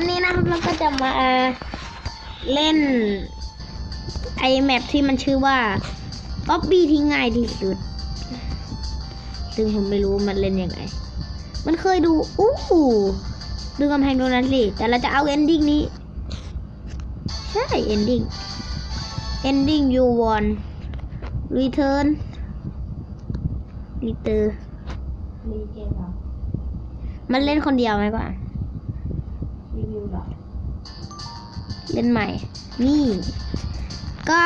วันนี้นะครับเราก็จะมาเล่นไอแมปที่มันชื่อว่าป๊อบบี้ที่ง่ายที่สุด ซึ่งผมไม่รู้มันเล่นยังไง มันเคยดู อู้หูดูกำแพงตรงนั้นสิ แต่เราจะเอาเอนดิ้งนี้ ใช่เอนดิ้ง ending you won return return รีเกมเหรอมันเล่นคนเดียวไหมก่อน รีวิวเหรอเล่นใหม่ นี่ ก็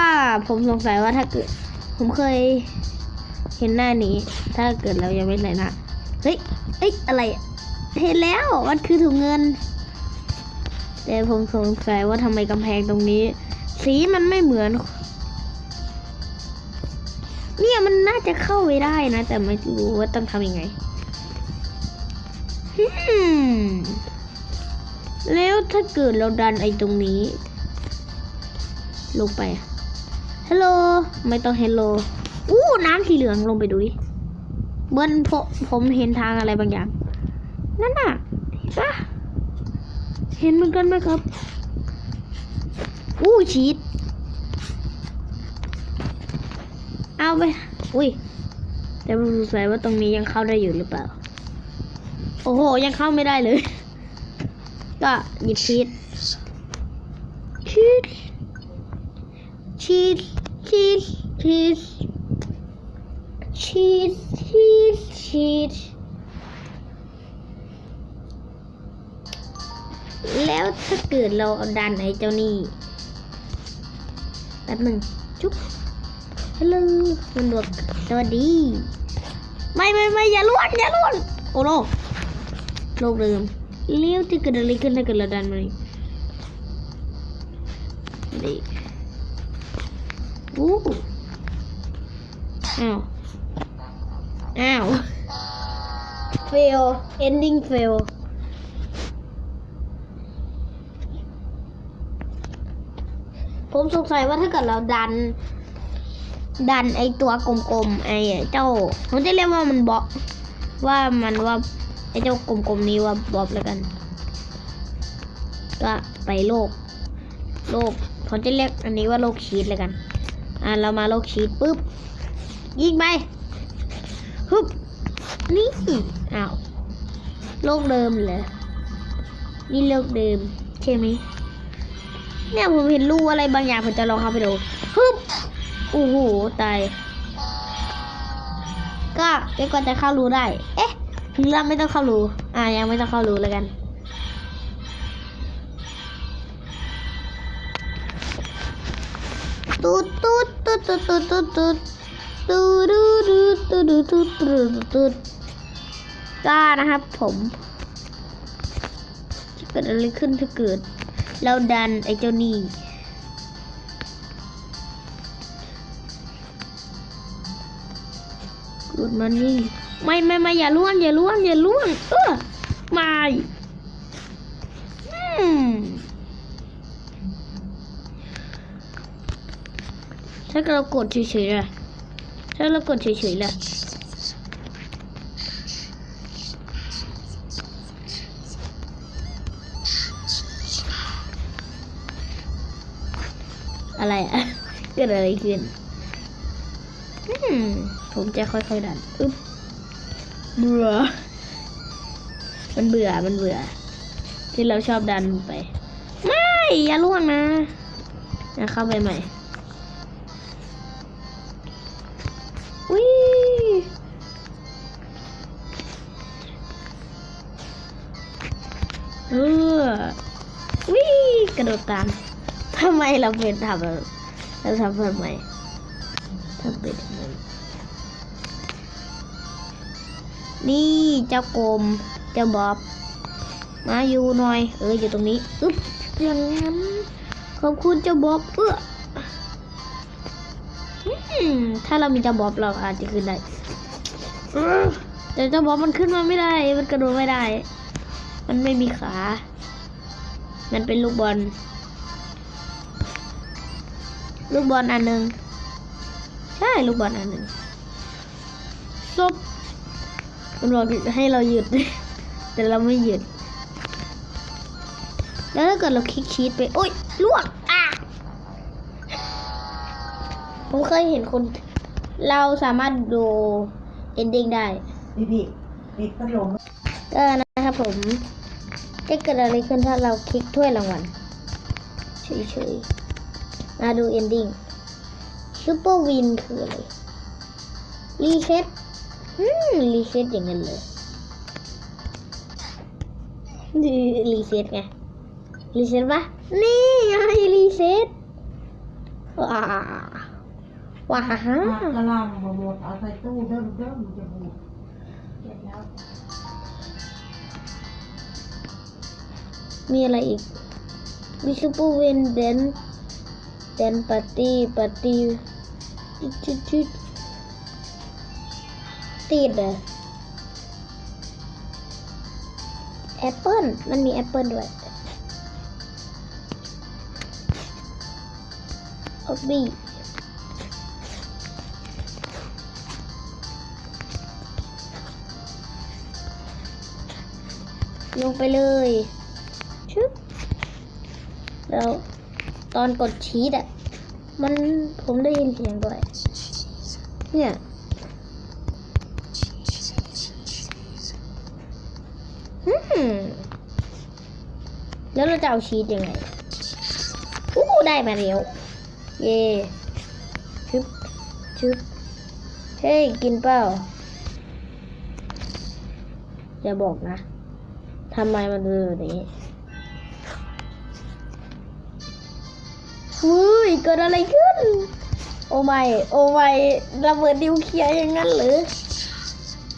ผมสงสัยว่าถ้าเกิด ผมเคยเห็นหน้านี้ ถ้าเกิดเรายังไม่ใส่หน้าเฮ้ยเอ้ยอะไรอะเห็นแล้วมันคือถุงเงิน แต่ผมสงสัยว่าทำไมกำแพงตรงนี้ สีมันไม่เหมือน เนี่ยมันน่าจะเข้าไปได้นะ แต่ไม่รู้ว่าต้องทำยังไงฮึม แล้วถ้าเกิดเราดันไอ้ตรงนี้ ลงไปฮัลโหลไม่ต้องฮัลโหลอู้น้ำสีเหลืองลงไปดูดิเบิ้ลผมผมเห็นทางอะไรบางอย่าง นั่นน่ะเห็นปะเห็นเหมือนกันไหมครับ อู้ชีตเอาไป อุ้ย แต่ผมสงสัยว่าตรงนี้ยังเข้าได้อยู่หรือเปล่า โอ้โห ยังเข้าไม่ได้เลย ก็หยิบชีตชีตชีตชีตชีตชีตชีตชีตแล้วถ้าเกิดเราเอาดันไอ้เจ้านี่แป๊บหนึ่งจุ๊บฮัลโหลมันบอกสวัสดี ไม่ไม่ไม่อย่าล้วนอย่าล้วนโอ้โนโลกเดิมเลี้ยวที่เกิดอะไรขึ้นถ้าเกิดเราดันมันนี่นี่อู้อ้าวอ้าว fail ending fail ผม สงสัยว่าถ้าเกิดเราดัน ดันไอตัวกลมๆไอเจ้าผมจะเรียกว่ามันบล็อกว่ามันว่า ไอเจ้ากลมๆนี้ว่าบอบแล้วกัน ก็ไปโลก โลกผมจะเรียกอันนี้ว่าโลกชีตแล้วกัน อ่าเรามาโลกชีตปุ๊บ ยิงไปฮึบนี่อ้าวโลกเดิมเลยนี่โลกเดิมใช่ไหมเนี่ยผมเห็นรูอะไรบางอย่างผมจะลองเข้าไปดูฮึบโอ้โหตายก็เดี๋ยวก็จะเข้ารูได้ เอ๊ะ ถึงเราไม่ต้องเข้ารูอ่ายังไม่ต้องเข้ารูแล้วกันตูดตูดตูดตูดตูดตูดตูดตูดูดูตูดูตูดตูดตูดก็นะครับผมจะเกิดอะไรขึ้นถ้าเกิด เราดันไอ้เจ้านี่กูดมันนี่ ไม่ไม่ไม่อย่าล่วงอย่าล่วงอย่าล่วงเออไม่อืมถ้าเรากดเฉยๆล่ะถ้าเรากดเฉยๆล่ะอะไรอะเกิดอะไรขึ้นอืมผมจะค่อยๆดันอึ๊บ เบื่อ มันเบื่อ มันเบื่อ ที่เราชอบดันไป ไม่ อย่าล่วงนะนะเข้าไปใหม่วิเออวิกระโดดตามทำไมเราเป็นทำแบบเราทำทำไมทำเป็นทำไม นี่เจ้ากรมเจ้าบ๊อบ มาอยู่หน่อย เอออยู่ตรงนี้อึ๊บอย่างนั้นขอบคุณเจ้าบ๊อบเอออืมถ้าเรามีเจ้าบ๊อบเราอาจจะขึ้นได้แต่เจ้าบ๊อบมันขึ้นมาไม่ได้ มันกระโดดไม่ได้ มันไม่มีขา มันเป็นลูกบอล ลูกบอลอันหนึ่งใช่ลูกบอลอันหนึ่งซบ มันบอกให้เราหยุด แต่เราไม่หยุด แล้วถ้าเกิดเราคลิกชีตไปโอ๊ยลวกอะผมเคยเห็นคน เราสามารถดู ending ได้พี่พี่ปิดพัดลมก็นะครับผมจะเกิดอะไรขึ้นถ้าเราคลิกถ้วยรางวัลเฉยๆมาดู ending super win คืออะไรรีเซ็ต อืมรีเซ็ตอย่างนั้นเลยรีเซ็ตไงรีเซ็ตปะนี่ไงรีเซ็ตว้าว้าฮะกระลำบหมดเอาใส่ตู้เดิมเดิมจะบูดเสร็จแล้ว มีอะไรอีก มีซูเปอร์เวนเดนเดนปาร์ตี้ปาร์ตี้จุดจุด ติดเลยแอปเปิลมันมีแอปเปิลด้วยออบบี้ลงไปเลยชึบแล้วตอนกดชีตอะ มันผมได้ยินเสียงด้วย เนี่ย แล้วเราจะเอาชีตยังไง อู้ได้มาแล้ว เย่ชึบชึบเฮ้ย กินเปล่า อย่าบอกนะทำไมมันดูแบบนี้เฮ้ยเกิดอะไรขึ้น โอ้ไม่ โอ้ไม่ระเบิดดิวเคลียร์อย่างนั้นหรือ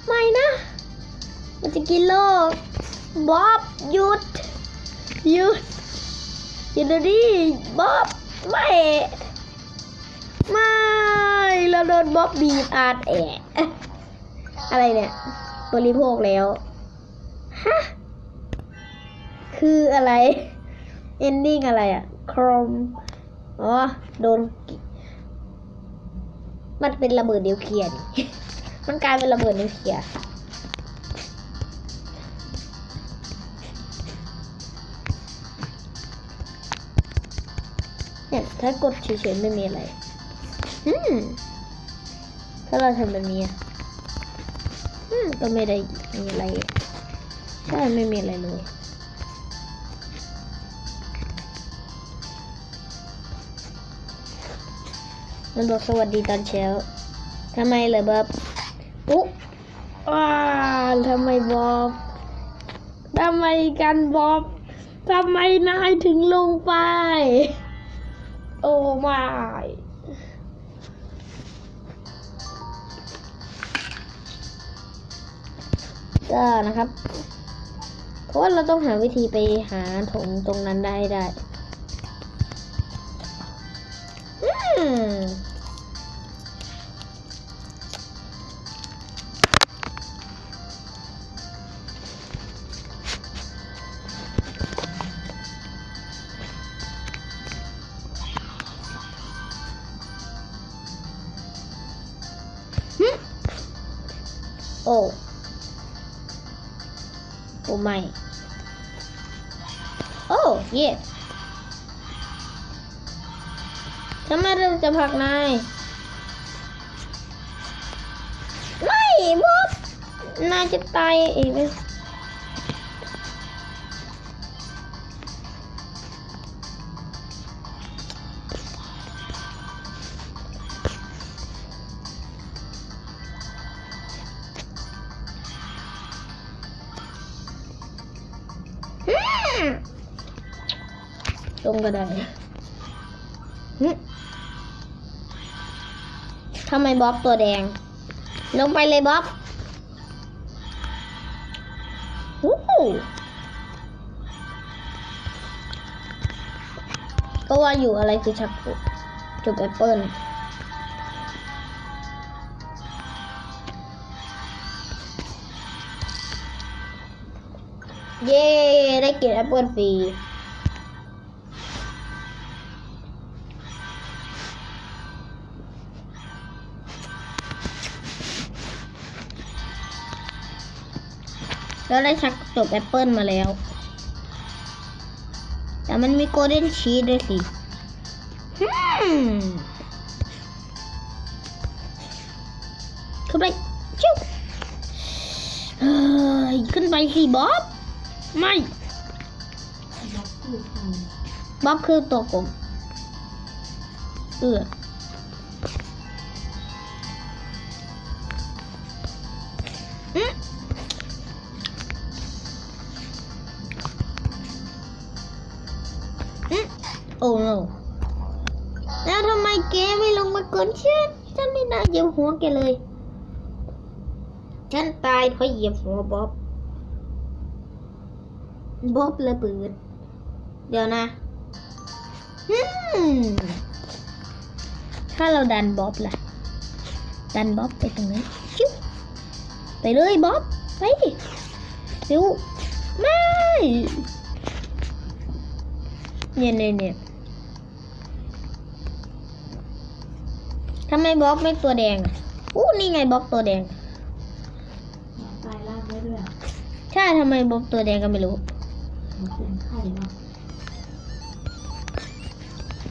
ไม่นะ มันจะกินโลก บ๊อบหยุดหยุดหยุดเดี๋ยวนี้บ๊อบไม่ไม่เราโดนบ๊อบบีบอาดแอะอะไรเนี่ยบริโภคแล้วฮะคืออะไร ending อะไรอะครอมอ๋อโดน มันเป็นระเบิดนิวเคลียร์นี่มันกลายเป็นระเบิดนิวเคลียร์ เนี่ยถ้ากดเฉยๆไม่มีอะไร อืม ถ้าเราทำแบบนี้อะอืม ก็ไม่ได้มีอะไร ใช่ไม่มีอะไรเลยมันบอกสวัสดีตอนเช้า ทำไมเลยบ๊อบอุ๊ว้าทำไมบ๊อบทำไมกันบ๊อบทำไมนายถึงลงไป โอ้ไม่ก็นะครับ เพราะว่าเราต้องหาวิธีไปหาถงตรงนั้นได้ได้ โอ้ไม่โอ้เย่ทำไมเราจะผลักนาย ไม่บอบนายจะตายเองไหม ลงก็ได้หึทำไมบ๊อบตัวแดง ลงไปเลยบ๊อบวู้ก็ว่าอยู่อะไรคือชักจุจุกแอปเปิลเย้ ได้กินแอปเปิลฟรี แล้วได้ชักจบแอปเปิลมาแล้ว แต่มันมีโกลเด้นชีสด้วยสิขึ้นไปชิวเฮ้ยขึ้นไปสิบ๊อบ ไม่ บ๊อบคือตัวกลมเอออื โอ้ no แล้วทำไมแกไม่ลงมาก่อนฉัน ฉันไม่น่าเหยียบหัวแกเลย ฉันตายเพราะเหยียบหัวบ๊อบ บ๊อบระเบิด เดี๋ยวนะอืมถ้าเราดันบ๊อบล่ะ ดันบ๊อบไปตรงนั้นชิไปเลยบ๊อบ ไปเร็วไม่เนี่ยเนี่ยเนี่ย ทำไมบ๊อบไม่ตัวแดงอะอู้นี่ไงบ๊อบตัวแดง ตายล่างได้ด้วยใช่ทำไมบ๊อบตัวแดงก็ไม่รู้ มันเป็นไข่เนาะ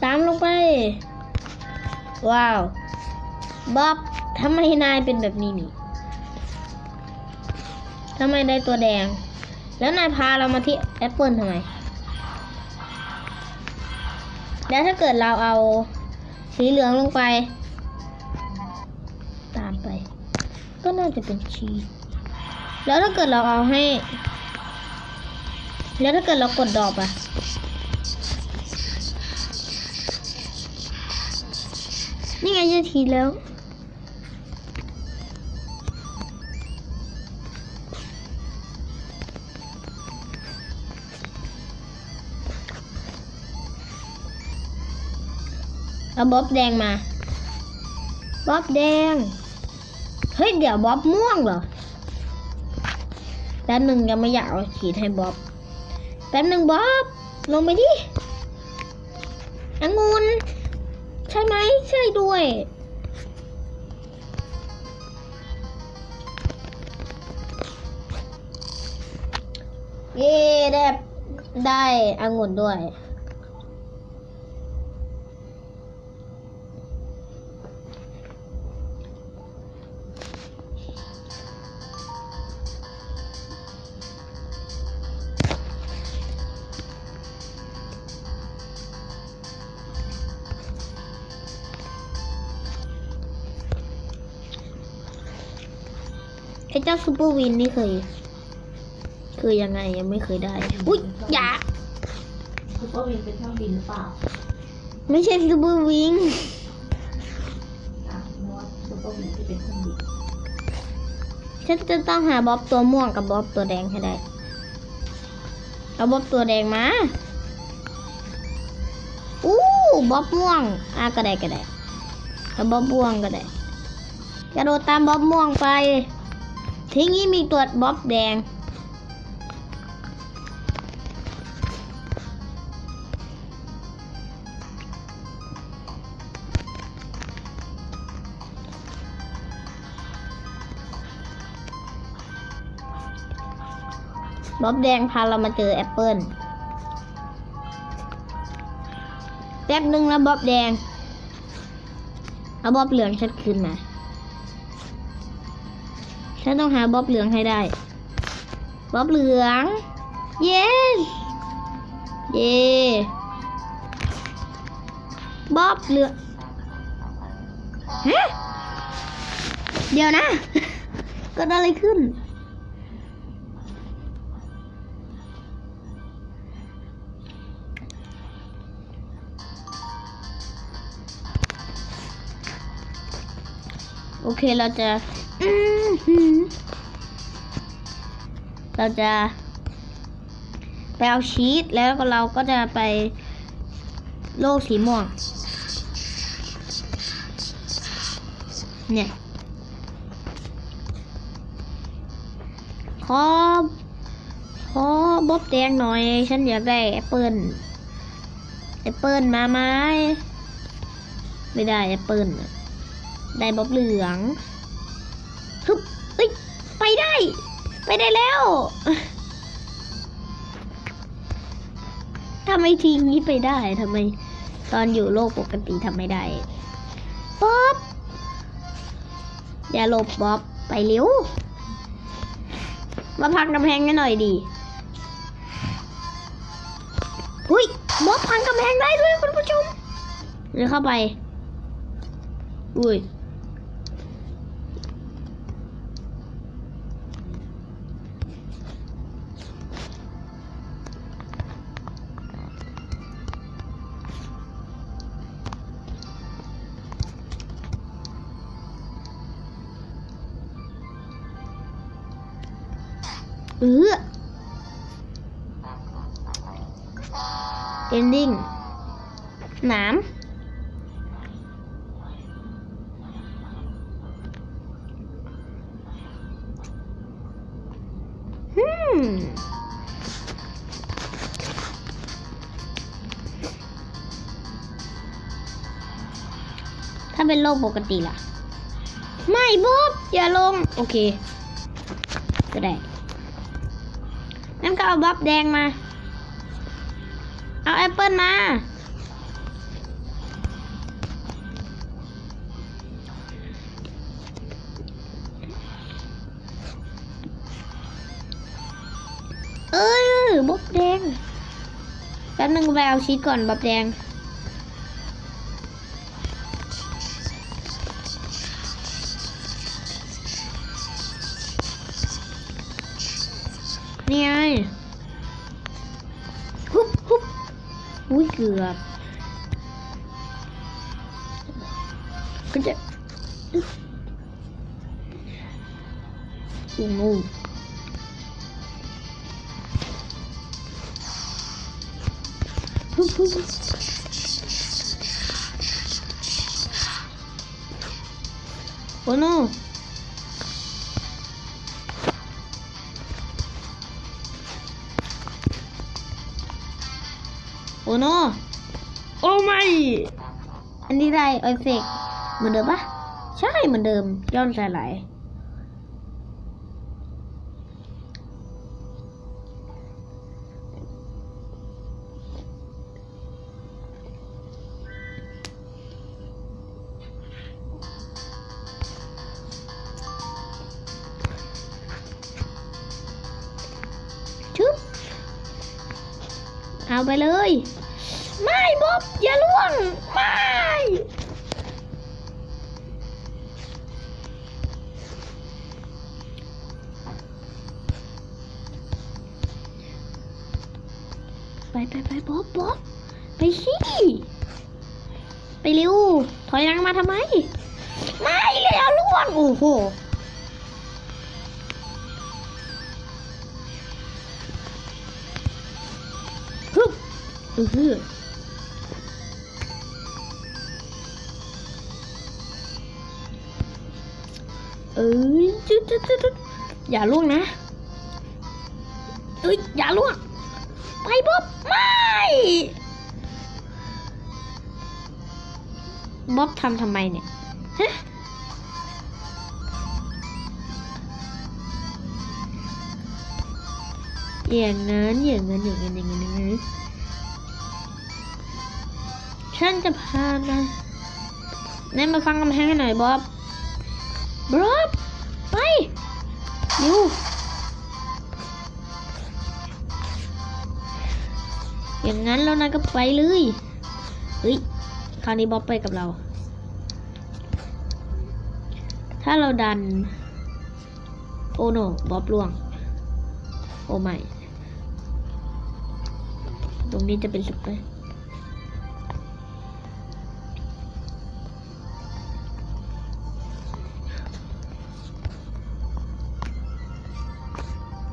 ตามลงไป ว้าวบ๊อบทำไมนายเป็นแบบนี้นี่ทำไมได้ตัวแดง แล้วนายพาเรามาที่แอปเปิลทำไม แล้วถ้าเกิดเราเอาสีเหลืองลงไป น่าจะเป็นชีสแล้วถ้าเกิดเราเอาให้ แล้วถ้าเกิดเรากดดอปอะนี่ไงจะทีแล้วเอาบ๊อบแดงมาบ๊อบแดง ฮ้ยเดี๋ยวบ๊อบม่วงเหรอแป๊บหนึ่งยังไม่อยากเอาขีดให้บ๊อบแป๊บหนึ่งบ๊อบลงไปดิองุนใช่ไหมใช่ด้วยเย่ได้ได้องุนด้วย ซูเปอร์วินนี่เคย คือยังไงยังไม่เคยได้ อุ้ยอย่าซุปเปอร์วินเป็นเครื่องบินหรือเปล่าไม่ใช่ซูเปอร์วิงอะนึกว่าซุปเปอร์วินที่เป็นเครื่องบินฉันจะต้องหาบ๊อบตัวม่วงกับบ๊อบตัวแดงให้ได้เอาบ๊อบตัวแดงมา อู้บ๊อบม่วงอะก็ได้ก็ได้เอาบ๊อบม่วงก็ได้กระโดดตามบ๊อบม่วงไป ที่นี้มีตัวบ๊อบแดง บ๊อบแดงพาเรามาเจอแอปเปิลแป๊บนึงแล้วบ๊อบแดง เอาบ๊อบเหลืองฉันคืนมา ฉันต้องหาบ๊อบเหลืองให้ได้ บ๊อบเหลือง เย้เย้บ๊อบเหลืองฮะเดี๋ยวนะกิดอะไรขึ้น โอเคเราจะ เราจะไปเอาชีสแล้วก็เราก็จะไปโลกสีม่วง เนี่ย ขอ ขอบ๊อบแดงหน่อย ฉันอยากได้แอปเปิลแอปเปิลมาไหมไม่ได้แอปเปิลได้บ๊อบเหลือง ไปได้ ไปได้แล้วทำไมทีนี้ไปได้ทำไม ตอนอยู่โลกปกติทำไม่ได้บ๊อบอย่าหลบบ๊อบไปเร็วมาพังกำแพงกันหน่อยดีหุ้ยบ๊อบพังกำแพงได้ด้วยคุณผู้ชมเดี๋ยวเข้าไป อุ้ย ถ้าเป็นโลกปกติล่ะ ไม่บ๊อบอย่าลง โอเค ก็ได้งั้นก็เอาบัฟแดงมา เอาแอปเปิลมา อบแดง แป๊บนึงไปเอาชีสก่อนบับแดง นี่ไง ฮุบฮุบอุ้ยเกือบ อันนี้ได้เอฟเฟกเหมือนเดิมปะใช่เหมือนเดิมย้อนสายไหลชุบเอาไปเลย บอย่าล่วงไม่ไปไปไปบ๊อบบ๊อบไปสิไปเร็ว ถอยหลังมาทำไม ไม่เลยเอาล่วงโอ้โหฮึบเออ เอ้ยจุดจุดจุดจุดอย่าล่วงนะเอ้ยอย่าล่วง ไปบ๊อบไม่บ๊อบทำทำไมเนี่ยฮะอย่างนั้นอย่างนั้นอย่างนั้นอย่างนั้นอย่างนั้นฉันจะพานะน่มาฟังกำแพงให้หน่อยบ๊อบ บ๊อบไปเร็วอย่างนั้นแล้วนายก็ไปเลยเฮ้ยคราวนี้บ๊อบไปกับเรา ถ้าเราดัน โอ้โนบ๊อบล่วง โอ้ไม่ ตรงนี้จะเป็นสเปรย์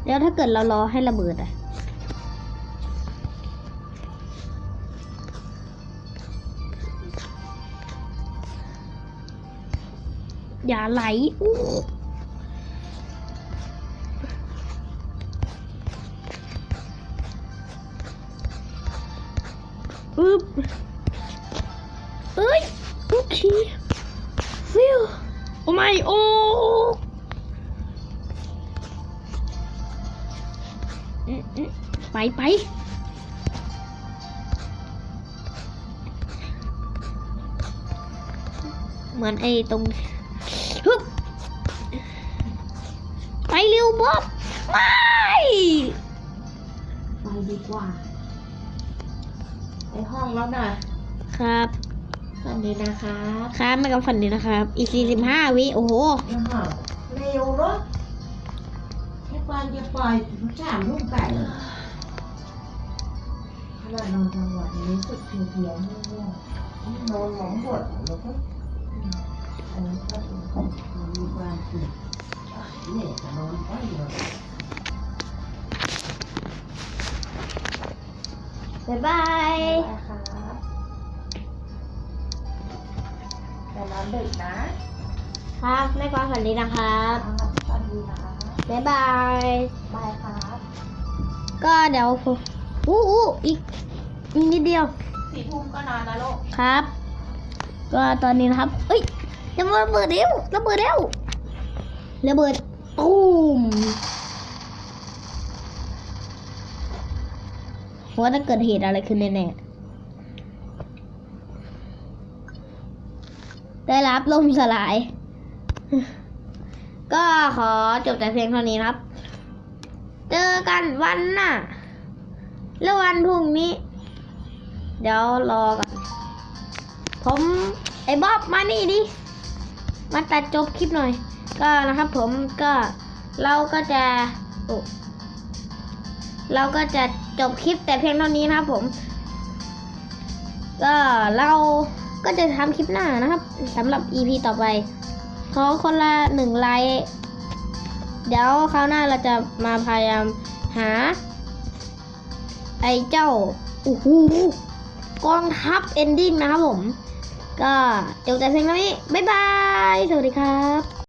แล้วถ้าเกิดเรารอให้ระเบิดอะอย่าไหล เหมือนไอ้ตรงฮึบไปเร็วบ๊อบไม่ไปดีกว่า ไปห้องแล้วน่ะครับสวัสดีนะครับครับไม่กับฝันดีนะครับ อีกสี่สิบห้าวิโอ้โหยังหาเร็วเนาะแค่ปานจะปล่อยสามลูกไก่ขนาดนอนกลางวันนี้รู้สึกเพลียๆไม่ง่วงนอนหมองบดแล้วก็ บ๊ายบายครับแต่นอนดึกนะ ครับแม่กวางฝันดีนะครับสวัสดีนะบ๊ายบายบายครับ ก็เดี๋ยวผมอู้อู้อีกอีกนิดเดียว สี่ทุ่มก็นอนนะลูก ครับ ก็ตอนนี้นะครับ เอ้ยจะ ระเบิดเร็วระเบิดเร็วระเบิดตูมว่าจะเกิดเหตุอะไรขึ้นแน่ๆได้รับลมสลาย ก็ขอจบแต่เพียงเท่านี้ครับ เจอกันวันหน้าแล้ววันพรุ่งนี้ เดี๋ยวรอกันผมไอ้บ๊อบมานี่ดิ มาตัดจบคลิปหน่อย ก็นะครับผมก็เราก็จะเราก็จะจบคลิปแต่เพียงเท่านี้นะครับผม ก็เราก็จะทำคลิปหน้านะครับสำหรับ EP ต่อไป ขอคนละหนึ่งไลค์เดี๋ยวคราวหน้าเราจะมาพยายามหา ไอ้เจ้าโอ้โหกองทัพเอนดิ้งนะครับผม ก็จบแต่เพียงเท่านี้บ๊ายบาย สวัสดีครับ